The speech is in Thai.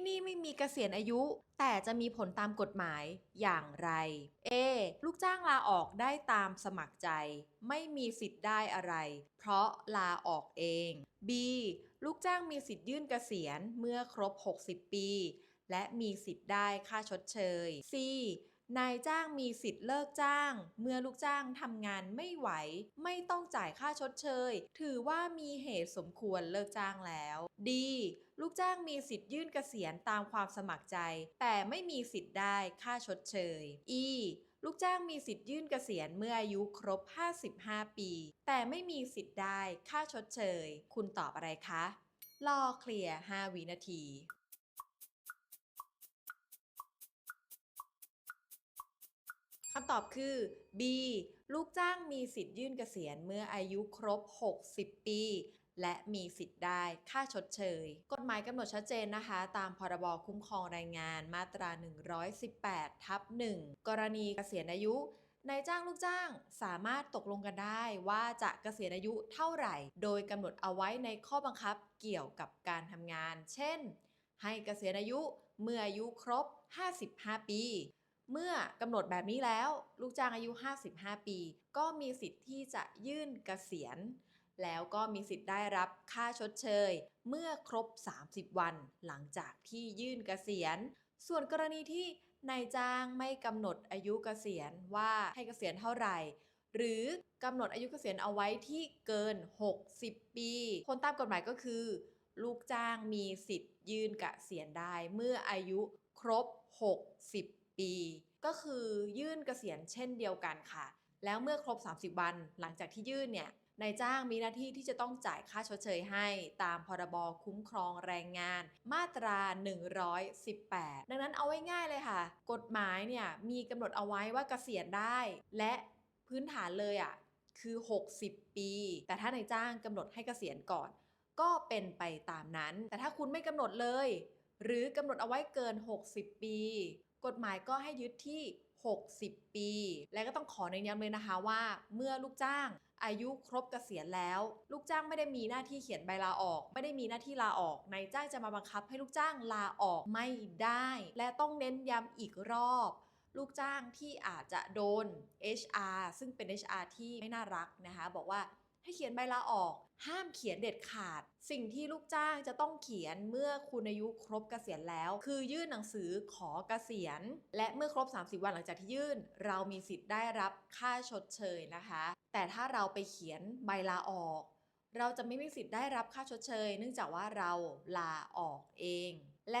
ที่นี่ไม่มีเกษียณอายุ แต่จะมีผลตามกฎหมายอย่างไร A ลูกจ้างลาออกได้ตามสมัครใจ ไม่มีสิทธิ์ได้อะไร เพราะลาออกเอง B ลูกจ้างมีสิทธิ์ยื่นเกษียณเมื่อครบ 60 ปี และมีสิทธิ์ได้ค่าชดเชย C นายจ้างมีสิทธิ์เลิกจ้าง เมื่อลูกจ้างทำงานไม่ไหว ไม่ต้องจ่ายค่าชดเชย ถือว่ามีเหตุสมควรเลิกจ้างแล้ว D ลูกจ้างมีสิทธิ์ยื่นเกษียณตามความสมัครใจ แต่ไม่มีสิทธิ์ได้ค่าชดเชย E ลูกจ้างมีสิทธิ์ยื่นเกษียณเมื่ออายุครบ 55 ปี แต่ไม่มีสิทธิ์ได้ค่าชดเชย คุณตอบอะไรคะ รอเคลียร์ 5 วินาทีคำตอบคือ B ลูกจ้างมีสิทธิ์ยื่นเกษียณเมื่ออายุครบ 60 ปี และมีสิทธิ์ได้ค่าชดเชย กฎหมายกำหนดชัดเจนนะคะ ตามพรบคุ้มครองแรงงานมาตรา 118 ทับ 1 กรณีเกษียณอายุนายจ้างลูกจ้างสามารถตกลงกันได้ว่าจะเกษียณอายุเท่าไหร่ โดยกำหนดเอาไว้ในข้อบังคับเกี่ยวกับการทำงาน เช่น ให้เกษียณอายุเมื่ออายุครบ 55 ปี เมื่อกำหนดแบบนี้แล้ว ลูกจ้างอายุ 55 ปี ก็มีสิทธิ์ที่จะยื่นเกษียณ แล้วก็มีสิทธิ์ได้รับค่าชดเชย เมื่อครบ 30 วัน หลังจากที่ยื่นเกษียณ ส่วนกรณีที่นายจ้างไม่กำหนดอายุเกษียณว่าให้เกษียณเท่าไหร่ หรือกำหนดอายุเกษียณเอาไว้ที่เกิน 60 ปีผลตามกฎหมายก็คือ ลูกจ้างมีสิทธิ์ยื่นเกษียณได้เมื่ออายุครบ 60 ปี ก็คือยื่นเกษียณเช่นเดียวกันค่ะ แล้วเมื่อครบ 30 วันหลังจากที่ยื่นเนี่ยนายจ้างมีหน้าที่ที่จะต้องจ่ายค่าชดเชยให้ ตามพรบคุ้มครองแรงงาน มาตรา 118 ดังนั้นเอาไว้ง่ายเลยค่ะ กฎหมายเนี่ยมีกำหนดเอาไว้ว่าเกษียณได้ และพื้นฐานเลยอะ่ะคือ 60 ปี แต่ถ้านายจ้างกำหนดให้เกษียณก่อน ก็เป็นไปตามนั้น แต่ถ้าคุณไม่กำหนดเลย หรือกำหนดเอาไว้เกิน 60 ปี กฎหมายก็ให้ยึดที่ 60 ปี และก็ต้องขอเน้นย้ำเลยนะคะว่า เมื่อลูกจ้างอายุครบเกษียณแล้ว ลูกจ้างไม่ได้มีหน้าที่เขียนใบลาออก ไม่ได้มีหน้าที่ลาออกนายจ้างจะมาบังคับให้ลูกจ้างลาออกไม่ได้ และต้องเน้นย้ำอีกรอบ ลูกจ้างที่อาจจะโดน HR ซึ่งเป็น HR ที่ไม่น่ารักนะคะ บอกว่า ให้เขียนใบลาออก ห้ามเขียนเด็ดขาด สิ่งที่ลูกจ้างจะต้องเขียนเมื่อคุณอายุครบเกษียณแล้ว คือยื่นหนังสือขอเกษียณ และเมื่อครบ 30 วันหลังจากที่ยื่น เรามีสิทธิ์ได้รับค่าชดเชยนะคะ แต่ถ้าเราไปเขียนใบลาออก เราจะไม่มีสิทธิ์ได้รับค่าชดเชย เนื่องจากว่าเราลาออกเอง และ